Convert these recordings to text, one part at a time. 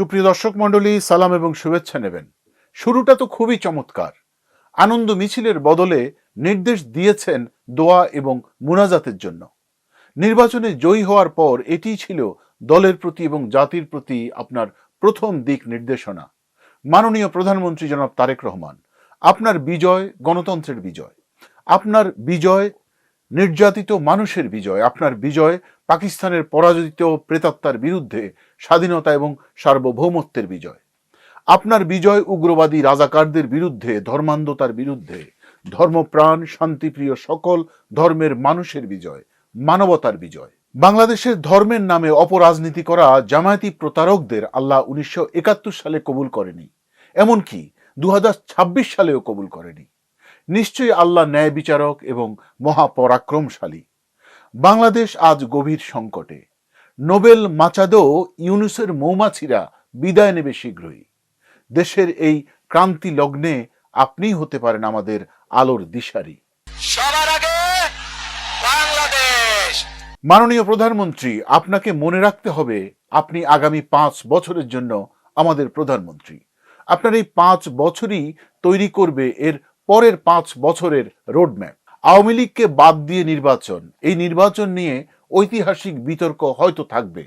সুপ্রিয় দর্শক মণ্ডলী, সালাম এবং শুভেচ্ছা নেবেন। শুরুটা তো খুবই চমৎকার। আনন্দ মিছিলের বদলে নির্দেশ দিয়েছেন দোয়া এবং মুনাজাতের জন্য। নির্বাচনে জয়ী হওয়ার পর এটিই ছিল দলের প্রতি এবং জাতির প্রতি আপনার প্রথম দিক নির্দেশনা। মাননীয় প্রধানমন্ত্রী জনাব তারেক রহমান, আপনার বিজয় গণতন্ত্রের বিজয়, আপনার বিজয় নির্যাতিত মানুষের বিজয়, আপনার বিজয় পাকিস্তানের পরাজিত প্রেতাত্মার বিরুদ্ধে স্বাধীনতা এবং সার্বভৌমত্বের বিজয়। আপনার বিজয় উগ্রবাদী রাজাকারদের বিরুদ্ধে, ধর্মান্ধতার বিরুদ্ধে, ধর্মপ্রাণ, শান্তিপ্রিয় সকল ধর্মের মানুষের বিজয়, মানবতার বিজয়। বাংলাদেশের ধর্মের নামে অপরাজনীতি করা জামায়াতি প্রতারকদের আল্লাহ উনিশশো একাত্তর সালে কবুল করেনি। এমনকি দু হাজার ছাব্বিশ সালেও কবুল করেনি। নিশ্চয়ই আল্লাহ ন্যায় বিচারক এবং মহাপরাক্রমশালী। বাংলাদেশ আজ গভীর সংকটে। নোবেল মাচাদো ইউনুসের মৌমাছিরা বিদায় নেবে শীঘ্রই। দেশের এই ক্রান্তি লগ্নে আপনিই হতে পারেন আমাদের আলোর দিশারি। সবার আগে বাংলাদেশ! মাননীয় প্রধানমন্ত্রী আপনাকে মনে রাখতে হবে আপনি আগামী পাঁচ বছরের জন্য আমাদের প্রধানমন্ত্রী। আপনার এই পাঁচ বছরই তৈরি করবে এর পরের পাঁচ বছরের রোডম্যাপ। আওয়ামী লীগকে বাদ দিয়ে নির্বাচন। এই নির্বাচন নিয়ে ঐতিহাসিক বিতর্ক হয়তো থাকবে।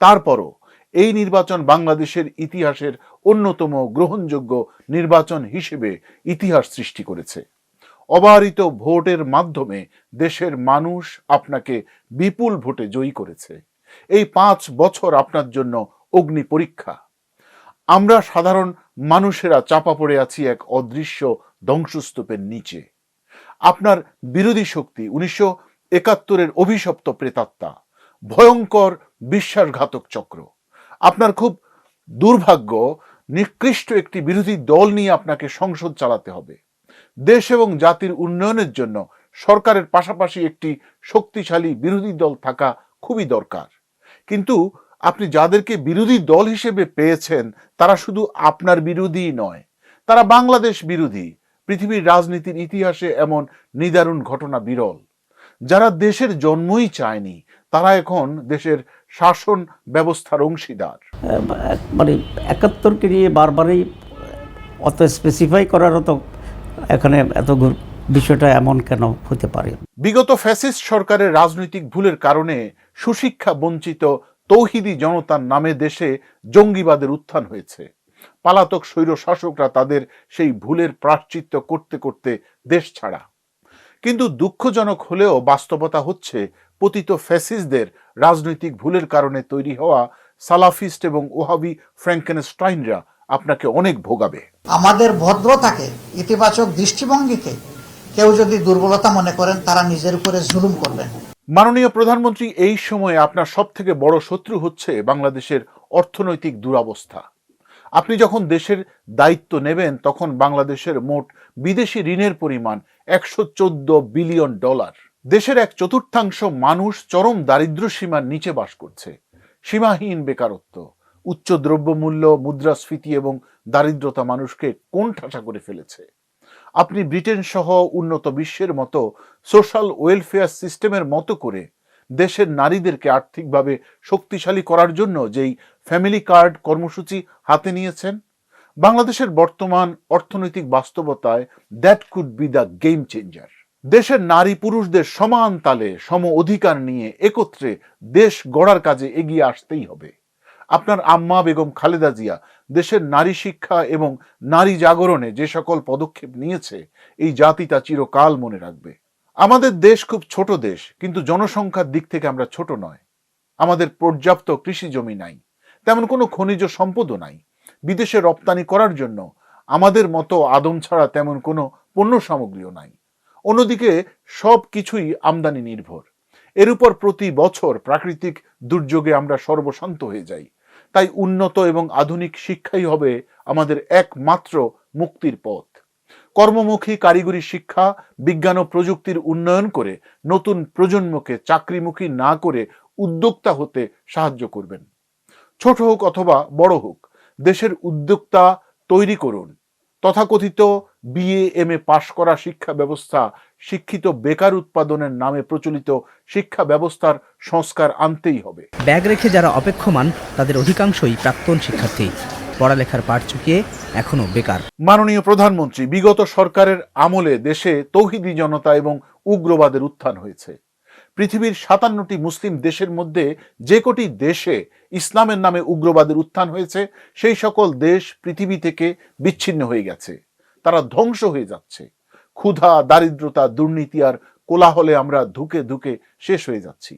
তারপরও এই নির্বাচন বাংলাদেশের ইতিহাসের অন্যতম গ্রহণযোগ্য নির্বাচন হিসেবে ইতিহাস সৃষ্টি করেছে। অবারিত ভোটের মাধ্যমে দেশের মানুষ আপনাকে বিপুল ভোটে জয়ী করেছে। এই পাঁচ বছর আপনার জন্য অগ্নি পরীক্ষা। আমরা সাধারণ মানুষেরা চাপা পড়ে আছি এক অদৃশ্য ধ্বংসস্তূপের নিচে। আপনার বিরোধী শক্তি উনিশশো একাত্তরের অভিশপ্ত প্রেতাত্মা। ভয়ঙ্কর বিশ্বাসঘাতক চক্র। আপনার খুব দুর্ভাগ্য, নিকৃষ্ট একটি বিরোধী দল নিয়ে আপনাকে সংসদ চালাতে হবে। দেশ এবং জাতির উন্নয়নের জন্য সরকারের পাশাপাশি একটি শক্তিশালী বিরোধী দল থাকা খুবই দরকার। কিন্তু আপনি যাদেরকে বিরোধী দল হিসেবে পেয়েছেন, তারা শুধু আপনার বিরোধী নয়, তারা বাংলাদেশ বিরোধী। পৃথিবীর রাজনীতির ইতিহাসে এমন নিদারুণ ঘটনা বিরল। যারা দেশের জন্মই চায়নি তারা এখন দেশের শাসন ব্যবস্থার অংশীদার। মানে একাত্তরকে নিয়ে বারবারই অত স্পেসিফাই করার তো এখানে এত বিষয়টা এমন কেন হতে পারে? বিগত ফ্যাসিস্ট সরকারের রাজনৈতিক ভুলের কারণে সুশিক্ষা বঞ্চিত তৌহিদি জনতার নামে দেশে জঙ্গিবাদের উত্থান হয়েছে। পালাতক স্বৈর শাসকরা তাদের সেই ভুলের প্রাশ্চিত্য করতে করতে দেশ ছাড়া কিন্তু দুঃখজনক হলেও বাস্তবতা হচ্ছে পতিত ফ্যাসিস্টদের রাজনৈতিক ভুলের কারণে তৈরি হওয়া সালাফিস্ট এবং ওহাবি ফ্র্যাঙ্কেনস্টাইনরা আপনাকে অনেক ভোগাবে। আমাদের ভদ্রতাকে ইতিবাচক দৃষ্টিভঙ্গিকে কেউ যদি দুর্বলতা মনে করেন তারা নিজের উপরে জুলুম করবেন। মাননীয় প্রধানমন্ত্রী এই সময়ে আপনার সব থেকে বড় শত্রু হচ্ছে বাংলাদেশের অর্থনৈতিক দুরাবস্থা। আপনি যখন দেশের দায়িত্ব নেবেন, তখন বাংলাদেশের মোট বিদেশি ঋণের পরিমাণ একশো চোদ্দ বিলিয়ন ডলার। দেশের এক চতুর্থাংশ মানুষ চরম দারিদ্র্য সীমার নিচে বাস করছে। সীমাহীন বেকারত্ব, উচ্চ দ্রব্যমূল্য, মুদ্রাস্ফীতি এবং দারিদ্রতা মানুষকে কোণঠাসা করে ফেলেছে? আপনি ব্রিটেন সহ উন্নত বিশ্বের মতো সোশ্যাল ওয়েলফেয়ার সিস্টেমের মতো করে দেশের নারীদেরকে আর্থিকভাবে শক্তিশালী করার জন্য যেই ফ্যামিলি কার্ড কর্মসূচি হাতে নিয়েছেন। বাংলাদেশের বর্তমান অর্থনৈতিক বাস্তবতায় that could be the game changer দেশের নারী পুরুষদের সমান তালে সম অধিকার নিয়ে একত্রে দেশ গড়ার কাজে এগিয়ে আসতেই হবে। আপনার আম্মা বেগম খালেদা জিয়া দেশের নারী শিক্ষা এবং নারী জাগরণে যে সকল পদক্ষেপ নিয়েছে, এই জাতি তা চিরকাল মনে রাখবে। আমাদের দেশ খুব ছোট দেশ, কিন্তু জনসংখ্যার দিক থেকে আমরা ছোট নয়। আমাদের পর্যাপ্ত কৃষি জমি নাই। তেমন কোনো খনিজ সম্পদও নাই। বিদেশে রপ্তানি করার জন্য আমাদের মতো আদম ছাড়া তেমন কোনো পণ্য সামগ্রীও নাই। অন্যদিকে সব কিছুই আমদানি নির্ভর। এর উপর প্রতি বছর প্রাকৃতিক দুর্যোগে আমরা সর্বশান্ত হয়ে যাই। তাই উন্নত এবং আধুনিক শিক্ষাই হবে আমাদের একমাত্র মুক্তির পথ। কর্মমুখী কারিগরি শিক্ষা, বিজ্ঞান ও প্রযুক্তির উন্নয়ন করে নতুন প্রজন্মকে চাকরিমুখী না করে উদ্যোক্তা হতে সাহায্য করবেন। ছোট হোক অথবা বড় হোক দেশের উদ্যোক্তা তৈরি করুন। তথাকথিত বিএ এম এ পাশ করা শিক্ষা ব্যবস্থা শিক্ষিত বেকার উৎপাদনের নামে প্রচলিত শিক্ষা ব্যবস্থার সংস্কার আনতেই হবে। ব্যাগ রেখে যারা অপেক্ষমান তাদের অধিকাংশই প্রাক্তন শিক্ষার্থী। পড়ালেখার পাঠ চুকিয়ে এখনও বেকার। মাননীয় প্রধানমন্ত্রী বিগত সরকারের আমলে দেশে তৌহিদি জনতা এবং উগ্রবাদের উত্থান হয়েছে। পৃথিবীর সাতান্নটি মুসলিম দেশের মধ্যে যে কটি দেশে ইসলামের নামে উগ্রবাদের উত্থান হয়েছে, সেই সকল দেশ পৃথিবী থেকে বিচ্ছিন্ন হয়ে গেছে। তারা ধ্বংস হয়ে যাচ্ছে। ক্ষুধা, দারিদ্রতা, দুর্নীতি আর কোলাহলে আমরা ধুকে ধুকে শেষ হয়ে যাচ্ছি।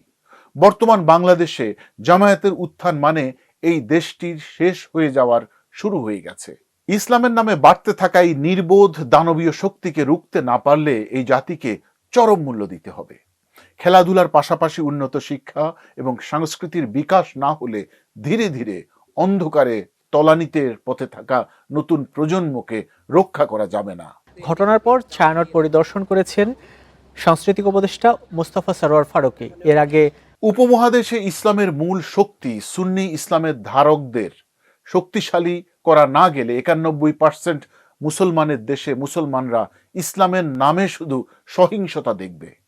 বর্তমান বাংলাদেশে জামায়াতের উত্থান মানে এই দেশটির শেষ হয়ে যাওয়ার শুরু হয়ে গেছে। ইসলামের নামে বাড়তে থাকা এই নির্বোধ দানবীয় শক্তিকে রুখতে না পারলে এই জাতিকে চরম মূল্য দিতে হবে। খেলাধুলার পাশাপাশি উন্নত শিক্ষা এবং সংস্কৃতির বিকাশ না হলে ধীরে ধীরে অন্ধকারে তলানিতে পথে থাকা নতুন প্রজন্মকে রক্ষা করা যাবে না। ঘটনার পর ছায়ানট পরিদর্শন করেছেন সাংস্কৃতিক উপদেষ্টা মোস্তফা সরোয়ার ফারুকী। এর আগে উপমহাদেশে ইসলামের মূল শক্তি সুন্নি ইসলামের ধারকদের। শক্তিশালী করা না গেলে একানব্বই পার্সেন্ট মুসলমানের দেশে মুসলমানরা ইসলামের নামে শুধু সহিংসতা দেখবে।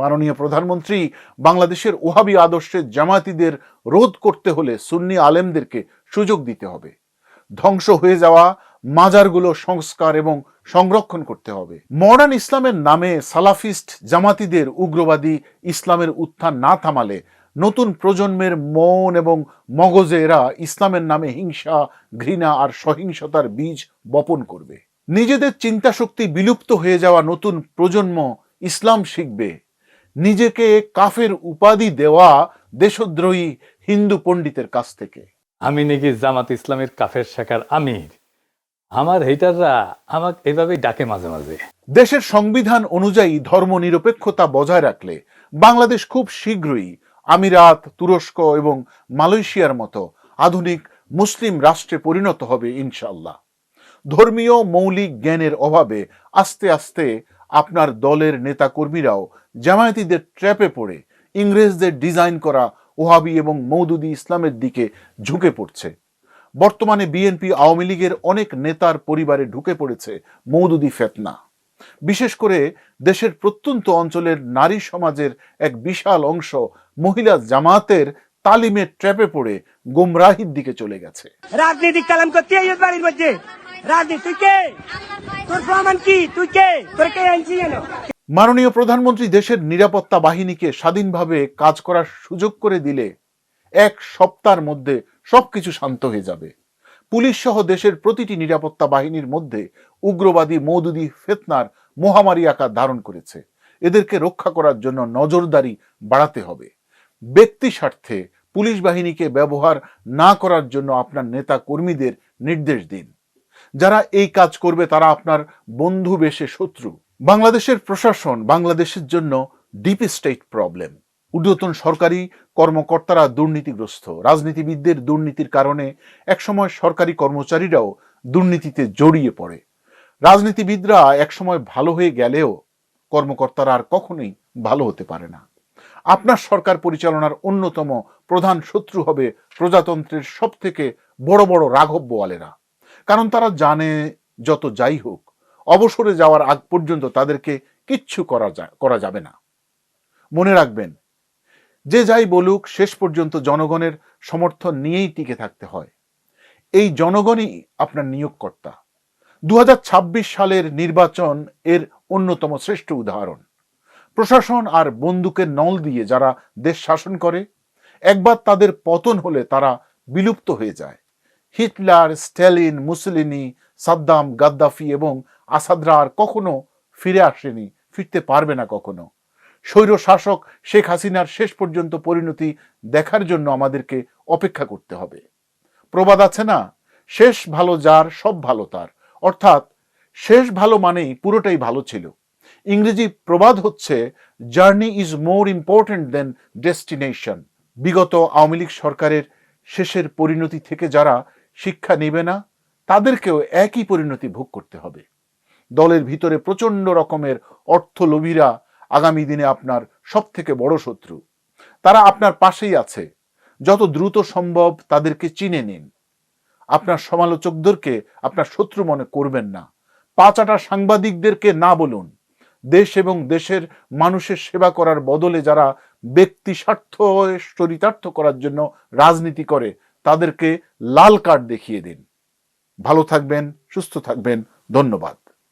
মাননীয় প্রধানমন্ত্রী বাংলাদেশের ওহাবি আদর্শের জামাতিদের রোধ করতে হলে সুন্নি আলেমদেরকে সুযোগ দিতে হবে। ধ্বংস হয়ে যাওয়া মাজারগুলো সংস্কার এবং সংরক্ষণ করতে হবে। মডার্ন ইসলামের নামে সালাফিস্ট জামাতিদের উগ্রবাদী ইসলামের উত্থান না থামালে নতুন প্রজন্মের মন এবং মগজে এরা ইসলামের নামে হিংসা, ঘৃণা আর সহিংসতার বীজ বপন করবে। নিজেদের চিন্তা শক্তি বিলুপ্ত হয়ে যাওয়া নতুন প্রজন্ম ইসলাম শিখবে। নিজেকে কাফের উপাধি দেওয়া দেশদ্রোহী হিন্দু পণ্ডিতের কাছ থেকে। আমি নাকি জামাত ইসলামের কাফের শাখার আমির। আমার হেটাররা আমাকে এভাবেই ডাকে মাঝে মাঝে। দেশের সংবিধান অনুযায়ী ধর্মনিরপেক্ষতা বজায় রাখলে বাংলাদেশ খুব শীঘ্রই আমিরাত তুরস্ক এবং মালয়েশিয়ার মতো আধুনিক মুসলিম রাষ্ট্রে পরিণত হবে ইনশাল্লাহ ধর্মীয় মৌলিক জ্ঞানের অভাবে আস্তে আস্তে আপনার দলের নেতাকর্মীরাও জামায়াতিদের ট্র্যাপে পড়ে ইংরেজদের ডিজাইন করা ওহাবি এবং মৌদুদি ইসলামের দিকে ঝুঁকে পড়ছে। বর্তমানে বিএনপি আওয়ামী লীগের অনেক নেতার পরিবারে ঢুকে পড়েছে মৌদুদি ফেতনা। বিশেষ করে দেশের প্রত্যন্ত অঞ্চলের নারী সমাজের এক বিশাল অংশ মহিলা জামাতের তালিমের ট্র্যাপে পড়ে গোমরাহির দিকে চলে গেছে। রাজনীতি কালাম করতে বাড়ির মধ্যে। মাননীয় প্রধানমন্ত্রী দেশের নিরাপত্তা বাহিনীকে স্বাধীনভাবে কাজ করার সুযোগ করে দিলে এক সপ্তাহের মধ্যে সবকিছু শান্ত হয়ে যাবে। পুলিশ সহ দেশের প্রতিটি নিরাপত্তা বাহিনীর মধ্যে উগ্রবাদী মৌদুদি ফেতনার মহামারী আকার ধারণ করেছে। এদেরকে রক্ষা করার জন্য নজরদারি বাড়াতে হবে। ব্যক্তি স্বার্থে পুলিশ বাহিনীকে ব্যবহার না করার জন্য আপনার নেতা কর্মীদের নির্দেশ দিন। যারা এই কাজ করবে তারা আপনার বন্ধু বেশে শত্রু। বাংলাদেশের প্রশাসন বাংলাদেশের জন্য ডিপ স্টেট প্রবলেম ঊর্ধ্বতন সরকারি কর্মকর্তারা দুর্নীতিগ্রস্ত। রাজনীতিবিদদের দুর্নীতির কারণে একসময় সরকারি কর্মচারীরাও দুর্নীতিতে জড়িয়ে পড়ে। রাজনীতিবিদরা একসময় ভালো হয়ে গেলেও কর্মকর্তারা আর কখনোই ভালো হতে পারে না। আপনার সরকার পরিচালনার অন্যতম প্রধান শত্রু হবে প্রজাতন্ত্রের সবথেকে বড় বড় রাঘব বোয়ালেরা কারণ তারা জানে যত যাই হোক, অবসরে যাওয়ার আগ পর্যন্ত তাদেরকে কিচ্ছু করা যা- করা যাবে না। মনে রাখবেন, যে যাই বলুক, শেষ পর্যন্ত জনগণের সমর্থন নিয়েই টিকে থাকতে হয়। এই জনগণই আপনার নিয়োগকর্তা। দু হাজার ছাব্বিশ সালের নির্বাচন এর অন্যতম শ্রেষ্ঠ উদাহরণ। প্রশাসন আর বন্দুকের নল দিয়ে যারা দেশ শাসন করে, একবার তাদের পতন হলে তারা বিলুপ্ত হয়ে যায়। Hitler, Stalin, Mussolini, Saddam, Gaddafi এবং আসাদরা আর কখনো ফিরে আসেনি, ফিরতে পারবে না কখনো। স্বৈর শাসক শেখ হাসিনার শেষ পর্যন্ত পরিণতি দেখার জন্য আমাদেরকে অপেক্ষা করতে হবে। প্রবাদ আছে না? শেষ ভালো যার, সব ভালো তার। অর্থাৎ, শেষ ভালো মানেই পুরোটাই ভালো ছিল। ইংরেজি প্রবাদ হচ্ছে journey is more important than destination বিগত আওয়ামী লীগ সরকারের শেষের পরিণতি থেকে যারা শিক্ষা নেবে না, তাদেরকেও একই পরিণতি ভোগ করতে হবে। দলের ভিতরে প্রচণ্ড রকমের অর্থলোভীরা আগামী দিনে আপনার সব থেকে বড় শত্রু। তারা আপনার পাশেই আছে। যত দ্রুত সম্ভব তাদেরকে চিনে নিন। আপনার সমালোচকদেরকে আপনার শত্রু মনে করবেন না। পাঁচাটা সাংবাদিকদেরকে না বলুন। দেশ এবং দেশের মানুষের সেবা করার বদলে যারা ব্যক্তি স্বার্থ চরিতার্থ করার জন্য রাজনীতি করে তাদেরকে লাল কার্ড দেখিয়ে দিন। ভালো থাকবেন সুস্থ থাকবেন। ধন্যবাদ।